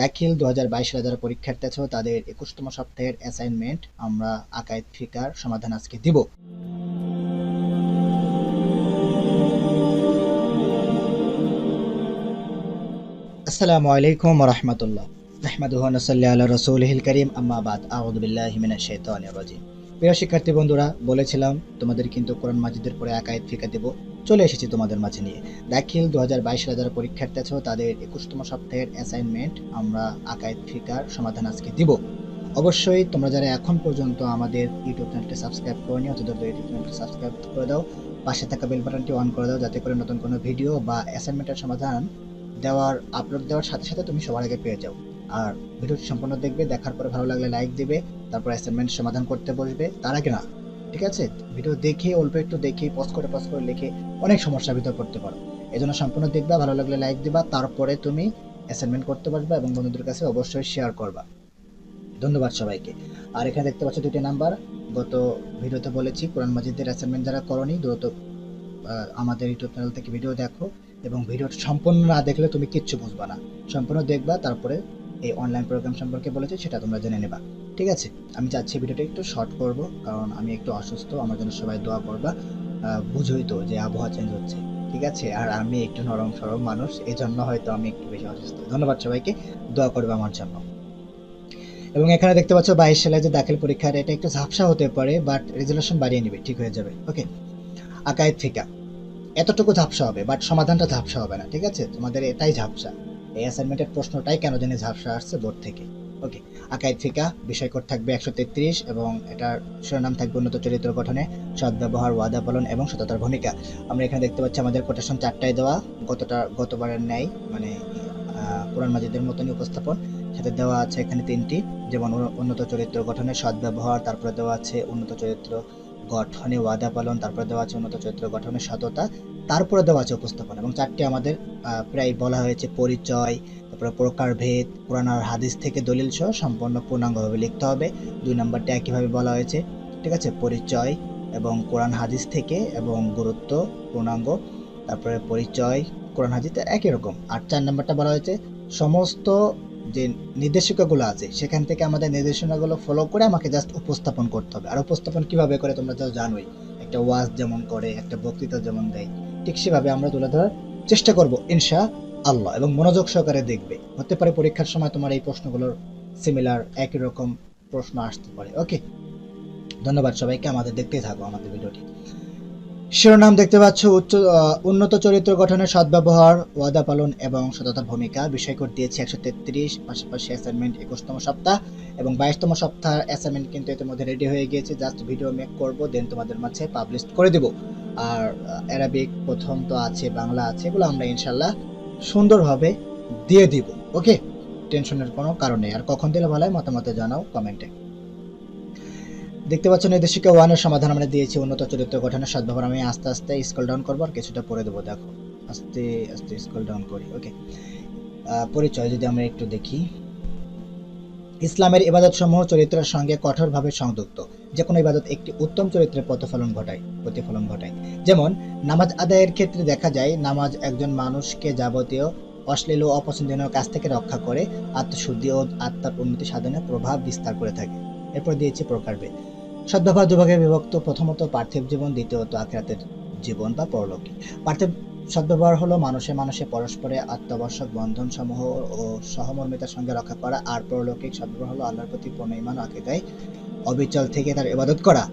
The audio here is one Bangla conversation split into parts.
দাখিল দু হাজার বাইশ সালে যারা পরীক্ষার্থী আছো, তাদের একুশতম সপ্তাহের অ্যাসাইনমেন্ট আমরা আকায়েদ ফিকার সমাধান আজকে দিব। আসসালামু আলাইকুম রহমতুল্লাহ। আহমদুহ রসুল হিল করিম। আম্মাবাদ আউদুবিল্লাহ মিনা শৈতানির রাজিম। প্রিয় শিক্ষার্থী বন্ধুরা, বলেছিলাম তোমাদের কিন্তু কোরআন মাজিদের পরে আকায়েদ ফিকা দেব। চলে এসেছি তোমাদের মাঝে নিয়ে। দাখিল দু হাজার বাইশ সালে যারা পরীক্ষার্থী আছো তাদের একুশতম সপ্তাহের অ্যাসাইনমেন্ট আমরা আকায়েদ ফিকার সমাধান আজকে দিব। অবশ্যই তোমরা যারা এখন পর্যন্ত আমাদের ইউটিউব চ্যানেলটি সাবস্ক্রাইব করনি অথবা ইউটিউব চ্যানেলটি সাবস্ক্রাইব করে দাও, পাশে থাকা বেল বাটনটি অন করে দাও, যাতে করে নতুন কোনো ভিডিও বা অ্যাসাইনমেন্টের সমাধান দেওয়ার আপলোড দেওয়ার সাথে সাথে তুমি সবার আগে পেয়ে যাও। আর ভিডিওটি সম্পূর্ণ দেখবে, দেখার পরে ভালো লাগলে লাইক দিবে, তারপর অ্যাসাইনমেন্ট সমাধান করতে বসবে, তার আগে না। ঠিক আছে? ভিডিও দেখে, অল্প একটু দেখে পজ করে পজ করে লিখে অনেক সমস্যার ভিতর পড়তে পারো। এই জন্য সম্পূর্ণ দেখবা, ভালো লাগলে লাইক দিবা, তারপরে তুমি অ্যাসাইনমেন্ট করতে পারবে এবং বন্ধুদের কাছে অবশ্যই শেয়ার করবা। ধন্যবাদ সবাইকে। আর এখানে দেখতে পাচ্ছ দুটি নাম্বার গত ভিডিওতে বলেছি, কোরআন মাজিদের অ্যাসাইনমেন্ট যারা করনি, দ্রুত আমাদের ইউটিউব চ্যানেল থেকে ভিডিও দেখো এবং ভিডিওটা সম্পূর্ণ না দেখলে তুমি কিচ্ছু বুঝবা না। সম্পূর্ণ দেখবা, তারপরে এই অনলাইন প্রোগ্রাম সম্পর্কে বলেছি, সেটা তোমরা জেনে নেবা। ঠিক আছে? আমি চাচ্ছি ভিডিওটা একটু শর্ট করব, কারণ আমি একটু অসুস্থ, আমার জন্য সবাই দোয়া করবা। বুঝোই তো যে আবহাওয়া চেঞ্জ হচ্ছে। ঠিক আছে? আর আমি একটু নরম সরম মানুষ এই জন্য হয়তো আমি একটু বেশি অসুস্থ। ধন্যবাদ সবাইকে, দোয়া করবে আমার জন্য। এবং এখানে দেখতে পাচ্ছ বাইশ সালে যে দাখিল পরীক্ষার, এটা একটু ঝাপসা হতে পারে বাট রেজুলেশন বাড়িয়ে নেবে, ঠিক হয়ে যাবে। ওকে আকায়েদ ফিকা এতটুকু ঝাপসা হবে বাট সমাধানটা ঝাপসা হবে না, ঠিক আছে? তোমাদের এটাই ঝাপসা। এই অ্যাসাইনমেন্টের প্রশ্নটাই কেন জানি ঝাপসা আসছে বোর্ড থেকে। ওকে আকাইদ ফিকা বিষয় কোড থাকবে একশো তেত্রিশ এবং এটার শিরোনাম থাকবে উন্নত চরিত্র গঠনে, সদ্ব্যবহার, ওয়াদা পালন এবং সততার ভূমিকা। আমরা এখানে দেখতে পাচ্ছি আমাদের কোটেশন চারটায় দেওয়া, গতটা, গতবারের ন্যায় মানে কোরআন মাজিদের মতনই উপস্থাপন। সাথে দেওয়া আছে এখানে তিনটি, যেমন উন্নত চরিত্র গঠনে সদ্ব্যবহার, তারপরে দেওয়া আছে উন্নত চরিত্র গঠনে ওয়াদা পালন, তারপরে দেওয়া আছে উন্নত চরিত্র গঠনে সততা তারপরে দেওয়া আছে উপস্থাপন এবং চারটি আমাদের প্রায় বলা হয়েছে পরিচয়, তারপরে প্রকারভেদ, কোরআন আর হাদিস থেকে দলিল সহ সম্পূর্ণ পূর্ণাঙ্গভাবে লিখতে হবে। দুই নম্বরটা একইভাবে বলা হয়েছে। ঠিক আছে? পরিচয় এবং কোরআন হাদিস থেকে এবং গুরুত্ব, পূর্ণাঙ্গ, তারপরে পরিচয়, কোরআন হাদিস একই রকম। আর চার নম্বরটা বলা হয়েছে, সমস্ত যে নির্দেশিকাগুলো আছে, সেখান থেকে আমাদের নির্দেশনাগুলো ফলো করে আমাকে জাস্ট উপস্থাপন করতে হবে। আর উপস্থাপন কীভাবে করে তোমরা তো জানোই, একটা ওয়াজ যেমন করে, একটা বক্তৃতা যেমন দেয়। ঠিক সেভাবে আমরা তুলে ধরার চেষ্টা করব, ইনশা আল্লাহ। এবং মনোযোগ সহকারে দেখবে। হতে পারে পরীক্ষার সময় তোমার এই প্রশ্নগুলোর সিমিলার একই রকম প্রশ্ন আসতে পারে। ওকে ধন্যবাদ সবাইকে। আমাদের দেখতেই থাকো আমাদের ভিডিওটি। শিরোনাম দেখতে পাচ্ছ, উচ্চ উন্নত চরিত্র গঠনের সদ্ব্যবহার, ওয়াদা পালন এবং সততার ভূমিকা। বিষয় কোড দিয়েছে একশো তেত্রিশ, পাশাপাশি অ্যাসাইনমেন্ট একুশতম সপ্তাহ এবং বাইশতম সপ্তাহ অ্যাসাইনমেন্ট কিন্তু ইতিমধ্যে রেডি হয়ে গিয়েছে। জাস্ট ভিডিও মেক করব দেন তোমাদের মাঝে পাবলিশ করে দেব। আর অ্যারাবিক প্রথম তো আছে, বাংলা আছে, এগুলো আমরা ইনশাল্লাহ সুন্দরভাবে দিয়ে দিব, ওকে? টেনশনের কোনো কারণ নেই। আর কখন দিলে ভালো হয় মতামতে জানাও কমেন্টে। দেখতে পাচ্ছ নির্দেশিকা ওয়ানের সমাধান আমরা দিয়েছি, উন্নত চরিত্র গঠনের সদ্ব্যবহার। আমি আস্তে আস্তে স্কল ডাউন করব আর কিছুটা পরে দেবো, দেখো। আস্তে আস্তে স্কল ডাউন করি, ওকে? পরিচয় যদি আমরা একটু দেখি। ইসলামের ইবাদত সমূহ চরিত্রের সঙ্গে কঠোরভাবে সংযুক্ত। যে কোনো ইবাদত একটি উত্তম চরিত্রের প্রতিফলন ঘটায় প্রতিফলন ঘটায়। যেমন, নামাজ আদায়ের ক্ষেত্রে দেখা যায়, নামাজ একজন মানুষকে যাবতীয় অশ্লীল ও অপছন্দনীয় কাজ থেকে রক্ষা করে, আত্মশুদ্ধি ও আত্মার উন্নতি সাধনে প্রভাব বিস্তার করে থাকে। এরপর দিয়েছে প্রকারভেদ সদ্ব্যবহার দুভাগে বিভক্ত প্রথমত পার্থিব জীবন, দ্বিতীয়ত আখেরাতের জীবন বা পরলৌকিক। পার্থিব সদ্ব্যবহার হলো মানুষে মানুষে পরস্পরে আত্মাবশ্যক বন্ধন সমূহ ও সহমর্মিতার সঙ্গে রক্ষা করা আর পরলৌকিক সদ্ব্যবহার হলো আল্লাহর প্রতি পূর্ণ ইমান আকিদায় অবিচল থেকে তার ইবাদত করা।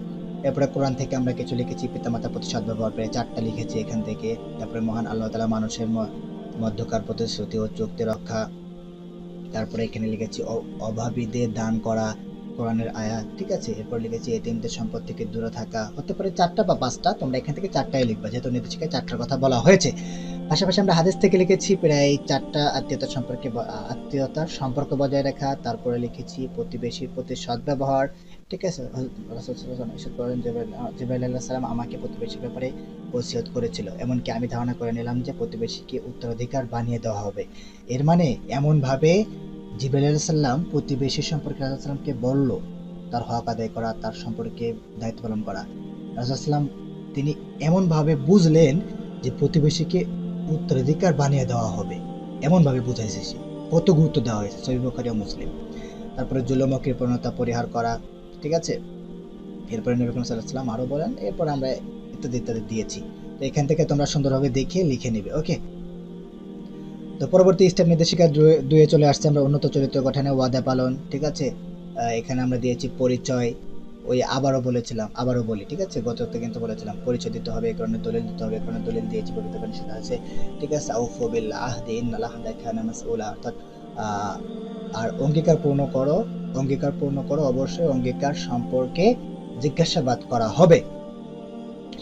এরপরে কোরআন থেকে আমরা কিছু লিখেছি, পিতামাতার প্রতি সদ্ব্যবহার পেয়ে চারটা লিখেছি এখান থেকে। তারপরে মহান আল্লাহ তালা মানুষের মধ্যকার প্রতিশ্রুতি ও চুক্তি রক্ষা। তারপরে এখানে লিখেছি অভাবীদের দান করা কোরআনের আয়াত, ঠিক আছে? এরপর লিখেছি এটিএমদের সম্পদ থেকে দূরে থাকা। হতে পারে চারটা বা পাঁচটা, তোমরা এখান থেকে চারটাই লিখবা, যেহেতু নির্দেশিকায় চারটার কথা বলা হয়েছে। পাশাপাশি আমরা হাদিস থেকে লিখেছি, প্রায় চারটা আত্মীয়তার সম্পর্কে আত্মীয়তার সম্পর্ক বজায় রাখা। তারপরে লিখেছি, প্রতিবেশীর প্রতি সদ্ব্যবহার। ঠিক আছে? জিবাইল সালাম আমাকে প্রতিবেশীর ব্যাপারে ওসিয়ত করেছিল। এমনকি আমি ধারণা করে নিলাম যে প্রতিবেশীকে উত্তরাধিকার বানিয়ে দেওয়া হবে। এর মানে এমনভাবে জিবাইল সাল্লাম প্রতিবেশী সম্পর্কে রাজাসাল্লামকে বলল, তার হক আদায় করা, তার সম্পর্কে দায়িত্ব পালন করা। রাজাসাল্লাম তিনি এমনভাবে বুঝলেন যে প্রতিবেশীকে উত্তরাধিকার বানিয়ে দেওয়া হবে। এমনভাবে বুঝাইছে সে। কত গুরুত্ব দেওয়া হয়েছে ও মুসলিম। তারপরে জুলুম কৃপণতা পরিহার করা, ঠিক আছে? এরপরে নবী করিম সাল্লাল্লাহু আলাইহি ওয়াসাল্লাম আরও বলেন, এরপর আমরা ইত্যাদি ইত্যাদি দিয়েছি। তো এখান থেকে তোমরা সুন্দরভাবে দেখে লিখে নিবে, ওকে? তো পরবর্তী স্টেপ নির্দেশিকা দুয়ে- চলে আসছে আমরা উন্নত চরিত্র গঠনে ওয়াদা পালন, ঠিক আছে? এখানে আমরা দিয়েছি পরিচয়, ওই আবারও বলেছিলাম, আবারও বলি, ঠিক আছে? গততে কিন্তু বলেছিলাম, পরিচয় দিতে হবে কারণে দলিল দিতে হবে কারণে দলিল দিয়েছি, পবিত্র বাণী সেটা আছে, ঠিক আছে? আউফু বিল আহদি ইন্নাল আহদা কানা মাসউলা, অর্থাৎ আর অঙ্গীকার পূর্ণ করো অঙ্গীকার পূর্ণ করো, অবশ্যই অঙ্গীকার সম্পর্কে জিজ্ঞাসাবাদ করা হবে।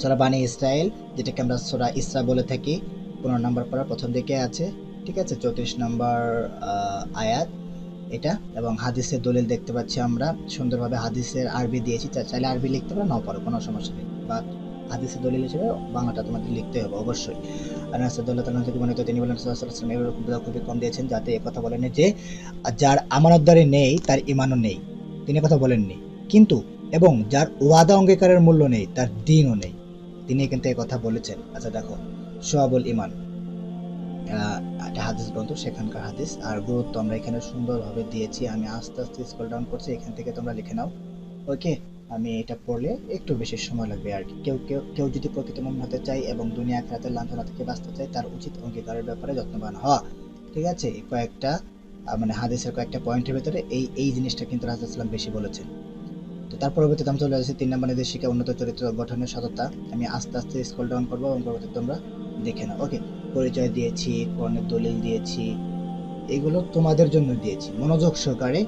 সোরা বানি ইসরায়েল যেটাকে আমরা সোরা ইসরা বলে থাকি, পনেরো নম্বর পড়ার প্রথম দিকে আছে। ঠিক আছে, চৌত্রিশ নম্বর আয়াত এটা এবং হাদিসের দলিল দেখতে পাচ্ছি আমরা। সুন্দরভাবে হাদিসের আরবি দিয়েছি চাইলে আরবি লিখতে পারো, নাও পারো কোনো সমস্যা নেই। বা হাদিসের দলিল হিসেবে বাংলাটা তোমাদের লিখতে হবে, অবশ্যই। আনাসাদুল্লাহ তাআলা থেকে বর্ণিত, তিনি বলেন খুবই কম দিয়েছেন যাতে কথা বলেন যে, যার আমানতদারি নেই, তার ইমানও নেই। তিনি কথা বলেননি। কিন্তু, এবং যার ওয়াদা অঙ্গীকারের মূল্য নেই, তার দিনও নেই। তিনি কিন্তু এই কথা বলেছেন। আচ্ছা দেখো, সোয়াবুল ইমান একটা হাদিস গ্রন্থ, সেখানকার হাদিস। আর গুরুত্ব আমরা এখানে সুন্দরভাবে দিয়েছি। আমি আস্তে আস্তে স্ক্রল ডাউন করছি, এখান থেকে তোমরা লিখে নাও। ওকে আমি এটা পড়লে একটু বেশি সময় লাগবে আর কি। কেউ কেউ কেউ যদি প্রকৃত মুমিন হতে চায় এবং দুনিয়া, আখিরাতের লাঞ্ছনা থেকে বাঁচতে চায়, তার উচিত অঙ্গীকারের ব্যাপারে যত্নবান হওয়া। ঠিক আছে? কয়েকটা মানে হাদিসের কয়েকটা পয়েন্টের ভেতরে এই এই জিনিসটা কিন্তু রাজা ইসলাম বেশি বলেছেন। তো তার পরবর্তীতে আমি চলে আসছি, তিন নম্বর নির্দেশিকা উন্নত চরিত্র গঠনের সততা। আমি আস্তে আস্তে স্ক্রল ডাউন করব এবং পরবর্তীতে তোমরা দেখে নাও। ওকে পরিচয় দিয়েছি, কর্ণের দলিল দিয়েছি, এগুলো তোমাদের জন্য দিয়েছি। মনোযোগ সহকারে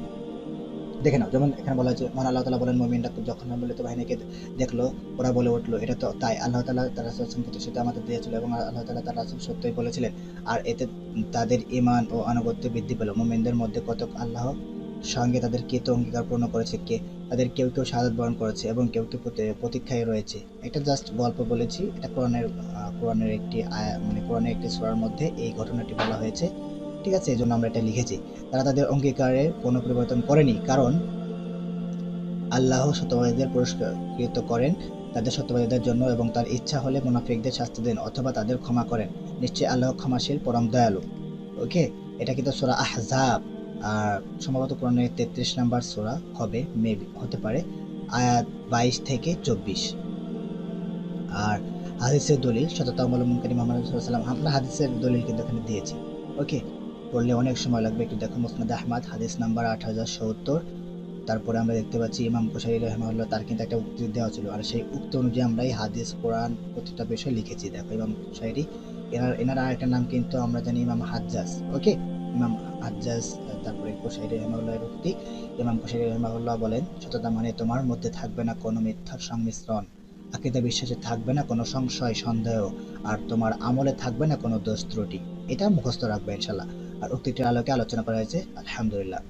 দেখে নাও। যেমন এখানে বলা হয়েছে, মহান আল্লাহ তালা বলেন, মোমিনরা যখন সম্মিলিত বাহিনীকে দেখল, ওরা বলে উঠল। এটা তো তাই আল্লাহ তালা তার রাসুল প্রতিশ্রুতি আমাদের দিয়েছিল এবং আল্লাহ তালা তার রাসুল সত্যই বলেছিলেন। আর এতে তাদের ইমান ও আনুগত্য বৃদ্ধি পেল। মোমিনদের মধ্যে কতক আল্লাহ সঙ্গে তাদের কে তো অঙ্গীকার পূর্ণ করেছে, কে তাদের কেউ কেউ শাহাদত বরণ করেছে এবং কেউ কেউ প্রতি- প্রতীক্ষায় রয়েছে। এটা জাস্ট গল্প বলেছি। এটা কোরআনের কোরআনের একটি মানে কোরআনের একটি সূরার মধ্যে এই ঘটনাটি বলা হয়েছে। ঠিক আছে এই জন্য আমরা এটা লিখেছি। তারা তাদের অঙ্গীকারের কোনো পরিবর্তন করেনি কারণ আল্লাহ সত্যবাদীদের পুরস্কৃত করেন তাদের সত্যবাদীদের জন্য এবং তার ইচ্ছা হলে মুনাফিকদের শাস্তি দেন অথবা তাদের ক্ষমা করেন। নিশ্চয়ই আল্লাহ ক্ষমাশীল, পরম দয়ালু। ওকে? এটা কিন্তু সোরা আহজাব। সম্ভবত কোরআনের তেত্রিশ নাম্বার সোরা হবে মেবি হতে পারে আয়াত বাইশ থেকে চব্বিশ। আর হাদিসের দলিল, সততা অবলম্বনকারী মোহাম্মদ সাল্লাম আমরা হাদিসের দলিল কিন্তু এখানে দিয়েছি। ওকে পড়লে অনেক সময় লাগবে, একটু দেখো মুসনাদ আহমদ, হাদিস নাম্বার আট হাজার সত্তর। তারপরে আমরা দেখতে পাচ্ছি ইমাম কুশারি রহমাল্লাহ তার কিন্তু একটা উক্তি দেওয়া ছিল। আর সেই উক্তি অনুযায়ী আমরা এই হাদিস, কোরআন প্রতিটা বিষয় লিখেছি। দেখো ইমাম কুশাইরি এনার এনার আরেকটা নাম কিন্তু আমরা জানি ইমাম হাজ্জাজ। ওকে ইমাম হাজ্জাজ তারপরে কুশাইরি রহমাল্লাহের উক্তি ইমাম কুশাইরি রহমাল্লাহ বলেন, সততা মানে তোমার মধ্যে থাকবে না কোনো মিথ্যার সংমিশ্রণ। আকিদা বিশ্বাসে থাকবে না কোনো সংশয়, সন্দেহ, আর তোমার আমলে থাকবে না কোনো দোষ ত্রুটি। এটা মুখস্থ রাখবে ইনশাল্লাহ আর উক্তিটির আলোকে আলোচনা করা হয়েছে, আলহামদুলিল্লাহ।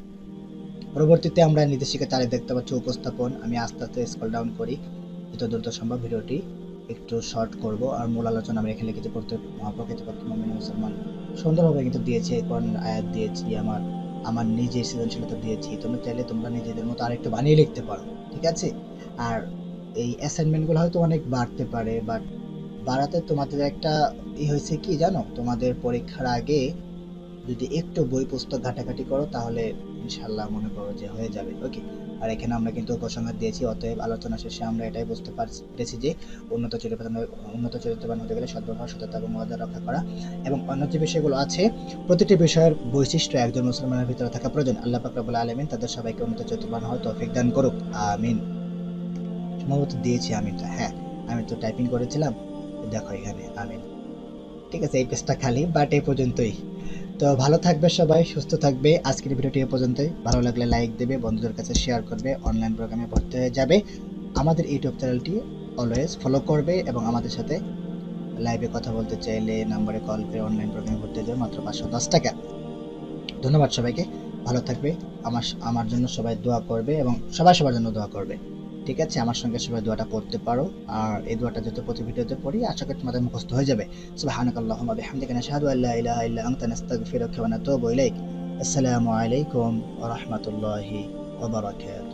পরবর্তীতে আমরা নির্দেশিকা তারিখ দেখতে পাচ্ছি, উপস্থাপন। আমি আস্তে আস্তে স্কল ডাউন করি। যত দ্রুত সম্ভব ভিডিওটি একটু শর্ট করব। আর মূল আলোচনা আমরা এখানে লিখেছি পড়তে মহাপ্রকৃত মমিন মুসলমান। সুন্দরভাবে কিন্তু দিয়েছে, কোন আয়াত দিয়েছি, আমার আমার নিজের সৃজনশীলতা দিয়েছি, তোমরা চাইলে তোমরা নিজেদের মতো আরেকটু বানিয়ে লিখতে পারো, ঠিক আছে? আর এই অ্যাসাইনমেন্টগুলো হয়তো অনেক বাড়তে পারে বাট বাড়াতে তোমাদের একটা ই হয়েছে কি জানো? তোমাদের পরীক্ষার আগে যদি একটু বই পুস্তক ঘাটাঘাটি করো, তাহলে ইনশাল্লাহ মনে করো যে হয়ে যাবে। ওকে আর এখানে আমরা কিন্তু উপসংহার দিয়েছি, অতএব আলোচনা শেষে আমরা এটাই বুঝতে পারছি- যে উন্নত চরিত্র উন্নত চরিত্রবান হতে গেলে সদ্ব্যবহার সততা এবং মর্যাদা রক্ষা করা এবং অন্য যে বিষয়গুলো আছে, প্রতিটি বিষয়ের বৈশিষ্ট্য একজন মুসলমানের ভিতরে থাকা প্রয়োজন। আল্লাহ পাক রব্বুল আলামিন তাদের সবাইকে উন্নত চরিত্রবান হওয়ার তৌফিক দান করুক। আমিন। সম্ভবত দিয়েছি আমিনটা হ্যাঁ আমি তো টাইপিং করেছিলাম। দেখো এখানে, আমিন। ঠিক আছে, এই পেজটা খালি বাট এই পর্যন্তই। তো ভালো থাকবে সবাই, সুস্থ থাকবে। আজকের ভিডিওটি এ পর্যন্তই। ভালো লাগলে লাইক দেবে, বন্ধুদের কাছে শেয়ার করবে অনলাইন প্রোগ্রামে ভর্তি হয়ে যাবে। আমাদের ইউটিউব চ্যানেলটি অলওয়েজ ফলো করবে এবং আমাদের সাথে লাইভে কথা বলতে চাইলে নাম্বারে কল করে অনলাইন প্রোগ্রামে ভর্তি হয়ে যাবে মাত্র পাঁচশো দশ টাকা। ধন্যবাদ সবাইকে। ভালো থাকবে। আমার আমার জন্য সবাই দোয়া করবে এবং সবাই সবার জন্য দোয়া করবে। ঠিক আছে? আমার সঙ্গে সবাই দোয়াটা পড়তে পারো। আর এই দোয়াটা যত প্রতি ভিডিওতে পড়ি, আশা করি তোমাদের মুখস্থ হয়ে যাবে। সুবহানাকাল্লাহুম্মা বিহামদিকা নাশহাদু আল্লা ইলাহা ইল্লা আনতা নাস্তাগফিরুকা ওয়া নাতুবু ইলাইক। আসসালামু আলাইকুম ওয়া রাহমাতুল্লাহি ওয়া বারাকাতুহু।